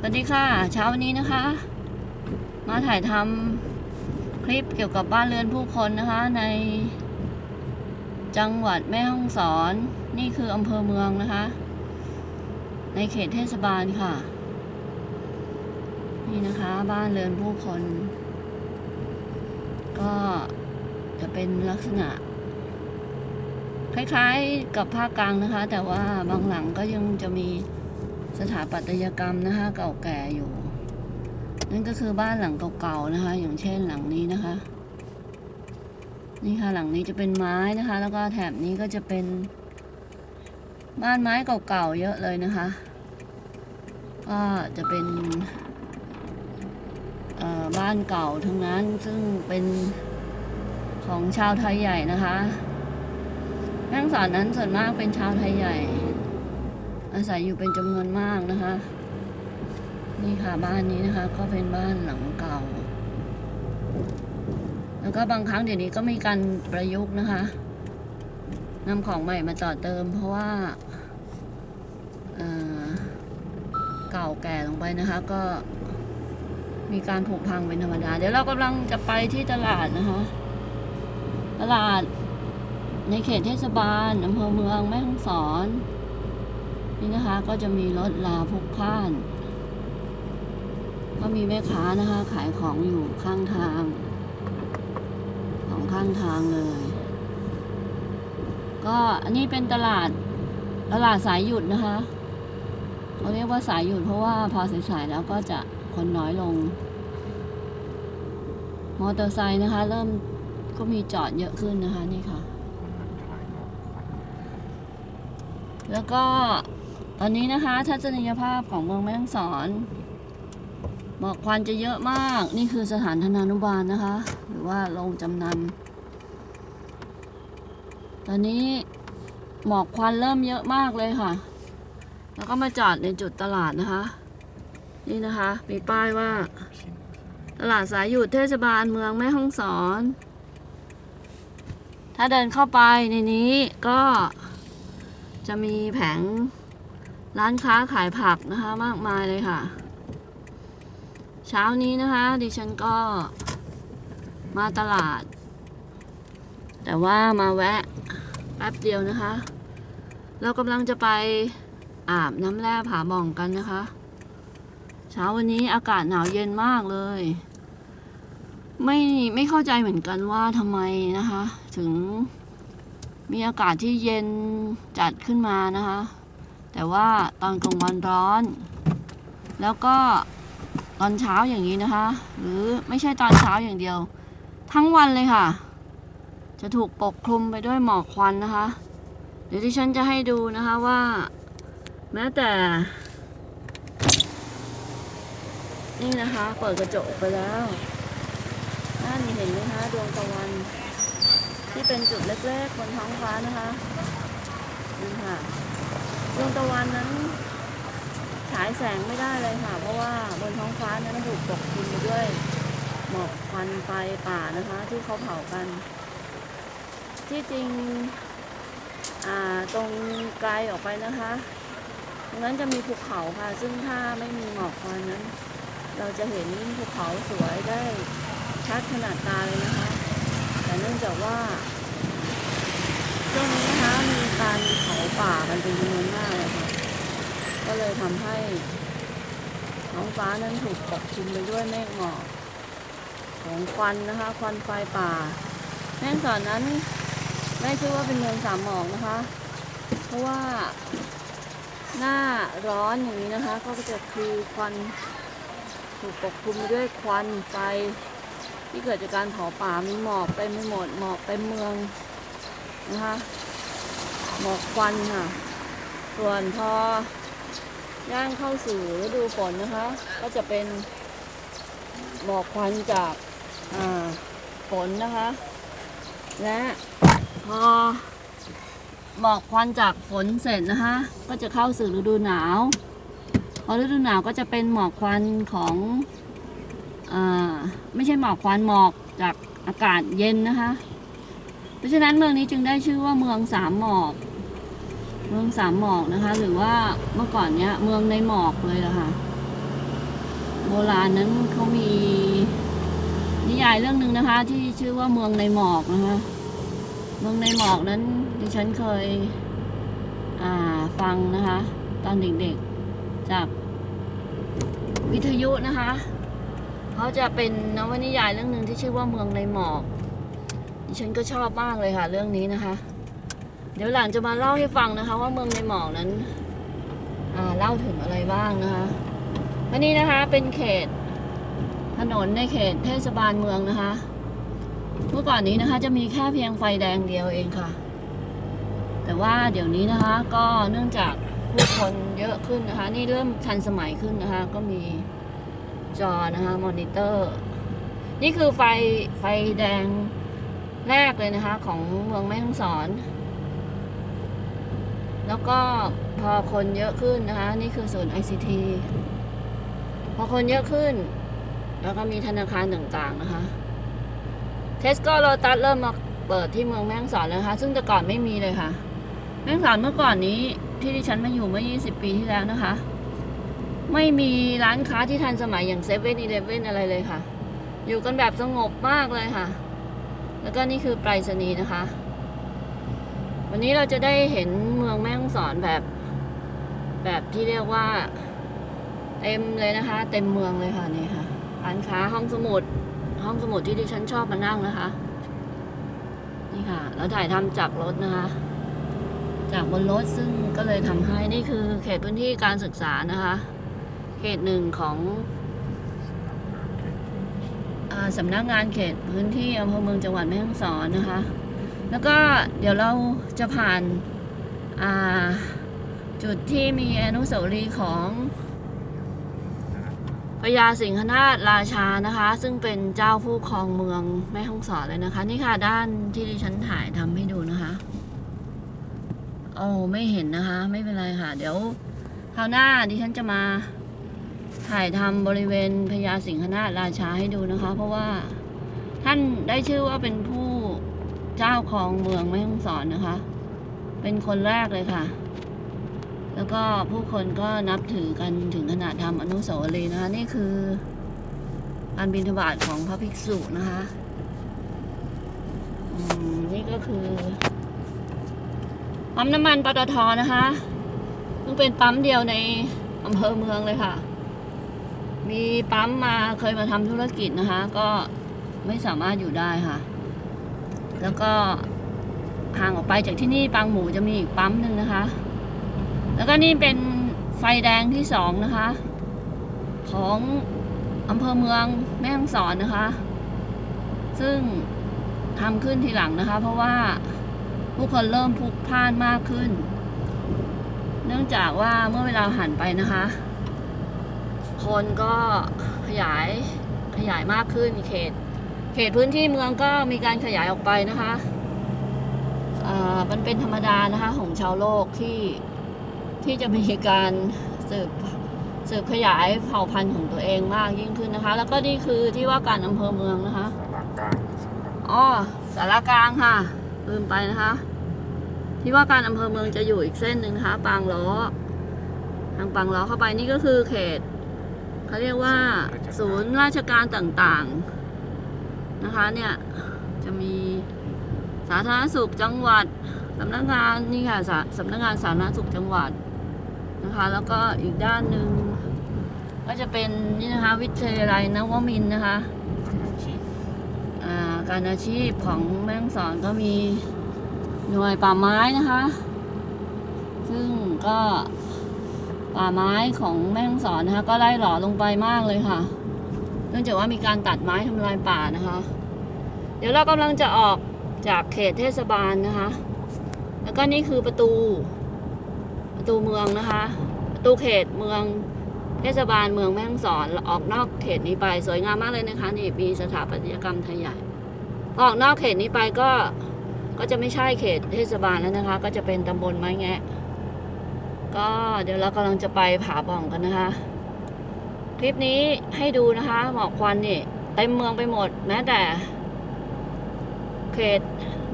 สวัสดีค่ะ เช้าวันนี้นะคะ มาถ่ายทำคลิปเกี่ยวกับบ้านเรือนผู้คนนะคะ ในจังหวัดแม่ฮ่องสอน นี่คืออำเภอเมืองนะคะ ในเขตเทศบาลค่ะ นี่นะคะบ้านเรือนผู้คน ก็จะเป็นลักษณะ คล้ายๆกับภาคกลางนะคะ แต่ว่าบางหลังก็ยังจะมี สถาปัตยกรรมนะคะเก่าแก่อยู่ นั่นก็คือบ้านหลังเก่าๆนะคะ อย่างเช่นหลังนี้นะคะ นี่ค่ะหลังนี้จะเป็นไม้นะคะ แล้วก็แถบนี้ก็จะเป็น บ้านไม้เก่าๆเยอะเลยนะคะ ก็จะเป็นบ้านเก่าทั้งนั้นซึ่งเป็นของชาวไทยใหญ่นะคะแม่งสอนนั้นส่วนมากเป็นชาวไทยใหญ่ อาศัยอยู่เป็นจำนวนมากนะคะ นี่ค่ะบ้านนี้นะคะ ก็เป็นบ้านหลังเก่า แล้วก็บางครั้งเดี๋ยวนี้ก็มีการประยุกต์นะคะนำของใหม่มาต่อเติม เพราะว่าเอ่อเก่าแก่ลงไปนะคะ ก็มีการผุพังเป็นธรรมดา เดี๋ยวเรากำลังจะไปที่ตลาดนะคะ ตลาดในเขตเทศบาลอำเภอเมืองแม่ฮ่องสอน นี่นะคะก็จะมีรถลาพุกพล่าน ก็มีแม่ค้านะคะ ขายของอยู่ข้างทางสองข้างทางเลย ก็อันนี้เป็นตลาดตลาดสายหยุดนะคะเขาเรียกว่าสายหยุดเพราะว่าพอสายๆแล้วก็จะคนน้อยลง มอเตอร์ไซค์นะคะ เริ่มก็มีจอดเยอะขึ้นนะคะนี่ค่ะ แล้วก็ ตอนนี้นะคะทัศนียภาพของเมืองแม่ฮ่องสอนหมอกควันจะเยอะมาก นี่คือสถานธนานุบาลนะคะ หรือว่าโรงจำนำตอนนี้หมอกควันเริ่มเยอะมากเลยค่ะ แล้วก็มาจอดในจุดตลาดนะคะ นี่นะคะ มีป้ายว่า ตลาดสายหยุดเทศบาลเมืองแม่ฮ่องสอน ถ้าเดินเข้าไปในนี้ก็จะมีแผง ร้านค้าขายผักนะคะมากมายเลยค่ะ เช้านี้นะคะ ดิฉันก็มาตลาด แต่ว่ามาแวะแป๊บเดียวนะคะ เรากำลังจะไปอาบน้ำแร่ผาบ่องกันนะคะ เช้าวันนี้อากาศหนาวเย็นมากเลย ไม่ไม่เข้าใจเหมือนกันว่าทำไมนะคะ ถึงมีอากาศที่เย็นจัดขึ้นมานะคะ แต่ว่าตอนกลางวันร้อน แล้วก็ตอนเช้าอย่างนี้นะคะ หรือไม่ใช่ตอนเช้าอย่างเดียว ทั้งวันเลยค่ะ จะถูกปกคลุมไปด้วยหมอกควันนะคะ เดี๋ยวที่ฉันจะให้ดูนะคะว่า แม้แต่ นี่นะคะ เปิดกระจกไปแล้วนั่นเห็นไหมคะดวงตะวัน ที่เป็นจุดเล็กๆบนท้องฟ้านะคะนี่ค่ะ ดวงตะวันนั้นฉายแสงไม่ได้เลยค่ะ เพราะว่าบนท้องฟ้านั้นถูกปกคลุมไปด้วยหมอกควันไฟป่านะคะ ที่เขาเผากัน ที่จริงตรงไกลออกไปนะคะตรงนั้นจะมีภูเขาค่ะ ซึ่งถ้าไม่มีหมอกควันนั้น เราจะเห็นภูเขาสวยได้ชัดขนาดตาเลยนะคะ แต่เนื่องจากว่าช่วงนี้นะคะมี การเผาป่ากันเป็นจำนวนมากเลยค่ะ ก็เลยทำให้ท้องฟ้านั้นถูกปกคลุมไปด้วยเมฆหมอกของควันนะคะควันไฟป่า แม่งสอนนั้นไม่ชื่อว่าเป็นเมืองสามหมอกนะคะ เพราะว่าหน้าร้อนอย่างนี้นะคะ ก็จะคือควันถูกปกคลุมด้วยควันไฟ ที่เกิดจากการเผาป่ามีหมอกเต็มไปหมดหมอกเต็มเมืองนะคะ หมอกควันค่ะ ส่วนพอย่างเข้าสู่ฤดูฝนนะคะ ก็จะเป็นหมอกควันจากฝนนะคะ และพอหมอกควันจากฝนเสร็จนะคะ ก็จะเข้าสู่ฤดูหนาว พอฤดูหนาวก็จะเป็นหมอกควันของอไม่ใช่หมอกควันหมอกจากอากาศเย็นนะคะ เพราะฉะนั้นเมืองนี้จึงได้ชื่อว่าเมืองสามหมอก เมืองสามหมอกนะคะ หรือว่าเมื่อก่อนเนี้ย เมืองในหมอกเลยล่ะค่ะ โบราณนั้นเขามีนิยายเรื่องหนึ่งนะคะ ที่ชื่อว่าเมืองในหมอกนะคะ เมืองในหมอกนั้นดิฉันเคยอ่าฟังนะคะ ตอนเด็กๆจากวิทยุนะคะเขาจะเป็นนวนิยายเรื่องหนึ่งที่ชื่อว่าเมืองในหมอกดิฉันก็ชอบมากเลยค่ะ เรื่องนี้นะคะ เดี๋ยวหลังจะมาเล่าให้ฟังนะคะ ว่าเมืองในหมอกนั้นเล่าถึงอะไรบ้างนะคะอันนี้นะคะเป็นเขตถนนในเขตเทศบาลเมืองนะคะ เมื่อก่อนนี้นะคะ จะมีแค่เพียงไฟแดงเดียวเองค่ะ แต่ว่าเดี๋ยวนี้นะคะ ก็เนื่องจากผู้คนเยอะขึ้นนะคะ นี่เริ่มทันสมัยขึ้นนะคะ ก็มีจอนะคะมอนิเตอร์ นี่คือไฟไฟแดงแรกเลยนะคะ ของเมืองแม่ฮ่องสอน แล้วก็พอคนเยอะขึ้นนะคะ นี่คือศูนย์ ICT พอคนเยอะขึ้น แล้วก็มีธนาคารต่างๆนะคะเทสโก้โ t ตัสเริ่มมาเปิดที่เมืองแม่ฮ่องสอนแล้วนะคะ ซึ่งแต่ก่อนไม่มีเลยค่ะ แม่ฮ่องสอนเมื่อก่อนนี้ที่ดิฉันมาอยู่เมื่อ 20 ปีที่แล้วนะคะ ไม่มีร้านค้าที่ทันสมัยอย่างเซเว่นอีเลฟเว่นอะไรเลยค่ะ อยู่กันแบบสงบมากเลยค่ะ แล้วก็นี่คือไปรษณีย์นะคะ วันนี้เราจะได้เห็น สอนแบบ แบบที่เรียกว่า เต็มเลยนะคะ เต็มเมืองเลยค่ะนี่ค่ะร้านค้าห้องสมุด ห้องสมุดที่ดิฉันชอบมานั่งนะคะ นี่ค่ะ แล้วถ่ายทำจากรถนะคะ จากบนรถซึ่งก็เลยทำให้นี่คือ เขตพื้นที่การศึกษานะคะ เขตหนึ่งของอาสำนักงานเขตพื้นที่อำเภอเมืองจังหวัดแม่ฮ่องสอนนะคะ แล้วก็เดี๋ยวเราจะผ่าน จุดที่มีอนุสาวรีย์ของพญาสิงหนาถราชานะคะ ซึ่งเป็นเจ้าผู้ครองเมืองแม่ฮ่องสอนเลยนะคะ นี่ค่ะด้านที่ดิฉันถ่ายทำให้ดูนะคะโอ้ไม่เห็นนะคะ ไม่เป็นไรค่ะ เดี๋ยวคราวหน้าดิฉันจะมาถ่ายทำบริเวณพญาสิงหนาถราชาให้ดูนะคะ เพราะว่าท่านได้ชื่อว่าเป็นผู้เจ้าของเมืองแม่ฮ่องสอนนะคะ เป็นคนแรกเลยค่ะ แล้วก็ผู้คนก็นับถือกันถึงขนาดทำอนุสาวรีย์นะคะ นี่คือการบิณฑบาตของพระภิกษุนะคะอืมนี่ก็คือปั๊มน้ำมันปตทนะคะซึ่งเป็นปั๊มเดียวในอำเภอเมืองเลยค่ะ มีปั๊มมาเคยมาทำธุรกิจนะคะ ก็ไม่สามารถอยู่ได้ค่ะ แล้วก็ ห่างออกไปจากที่นี่ปางหมูจะมีอีกปั๊มหนึ่งนะคะ แล้วก็นี่เป็นไฟแดงที่สองนะคะ ของอำเภอเมืองแม่ฮ่องสอนนะคะ ซึ่งทำขึ้นทีหลังนะคะ เพราะว่าผู้คนเริ่มพลุกพล่านมากขึ้น เนื่องจากว่าเมื่อเวลาหันไปนะคะ คนก็ขยายขยายมากขึ้นเขต เขตพื้นที่เมืองก็มีการขยายออกไปนะคะ มันเป็นธรรมดานะคะของชาวโลกที่ที่จะมีการสืบสืบขยายเผ่าพันธุ์ของตัวเองมากยิ่งขึ้นนะคะ แล้วก็นี่คือที่ว่าการอำเภอเมืองนะคะหลักกลางอ๋อสารกลางค่ะลืมไปนะคะ ที่ว่าการอำเภอเมืองจะอยู่อีกเส้นหนึ่งนะคะปางล้อทางปางล้อเข้าไปนี่ก็คือเขตเขาเรียกว่า ศูนย์ราชการต่างๆ นะคะเนี่ยจะมี สาธารณสุขจังหวัดสำนักงานนี่ค่ะสำนักงานสาธารณสุขจังหวัดนะคะ แล้วก็อีกด้านหนึ่งก็จะเป็นนี่นะคะวิทยาลัยนวมินทร์นะคะอาชีพอ่าการอาชีพของแม่งสอนก็มีหน่วยป่าไม้นะคะ ซึ่งก็ป่าไม้ของแม่งสอนนะคะ ก็ไล่หล่อลงไปมากเลยค่ะ เนื่องจากว่ามีการตัดไม้ทำลายป่านะคะ เดี๋ยวเรากำลังจะออก จากเขตเทศบาลนะคะ แล้วก็นี่คือประตู ประตูเมืองนะคะ ประตูเขตเมืองเทศบาลเมืองแม่ฮ่องสอนออกนอกเขตนี้ไปสวยงามมากเลยนะคะ นี่มีสถาปัตยกรรมไทยใหญ่อออกนอกเขตนี้ไปก็ก็จะไม่ใช่เขตเทศบาลแล้วนะคะ ก็จะเป็นตำบลไม้แงะ ก็เดี๋ยวเรากำลังจะไปผาบ่องกันนะคะ คลิปนี้ให้ดูนะคะหมอกควันนี่เต็มเมืองไปหมดแม้แต่ เขต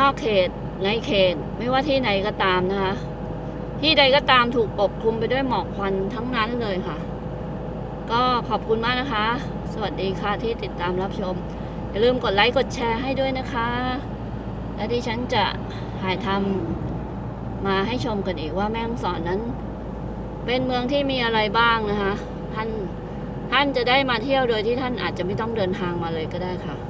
นอกเขต ในเขต ไม่ว่าที่ไหนก็ตามนะคะ ที่ใดก็ตามถูกปกคลุมไปด้วยหมอกควันทั้งนั้นเลยค่ะ ก็ขอบคุณมากนะคะ สวัสดีค่ะที่ติดตามรับชม อย่าลืมกดไลค์กดแชร์ให้ด้วยนะคะ และที่ฉันจะถ่ายทำมาให้ชมกันอีกว่าแม่ฮ่องสอนนั้น เป็นเมืองที่มีอะไรบ้างนะคะ ท่านท่านจะได้มาเที่ยวโดยที่ท่านอาจจะไม่ต้องเดินทางมาเลยก็ได้ค่ะ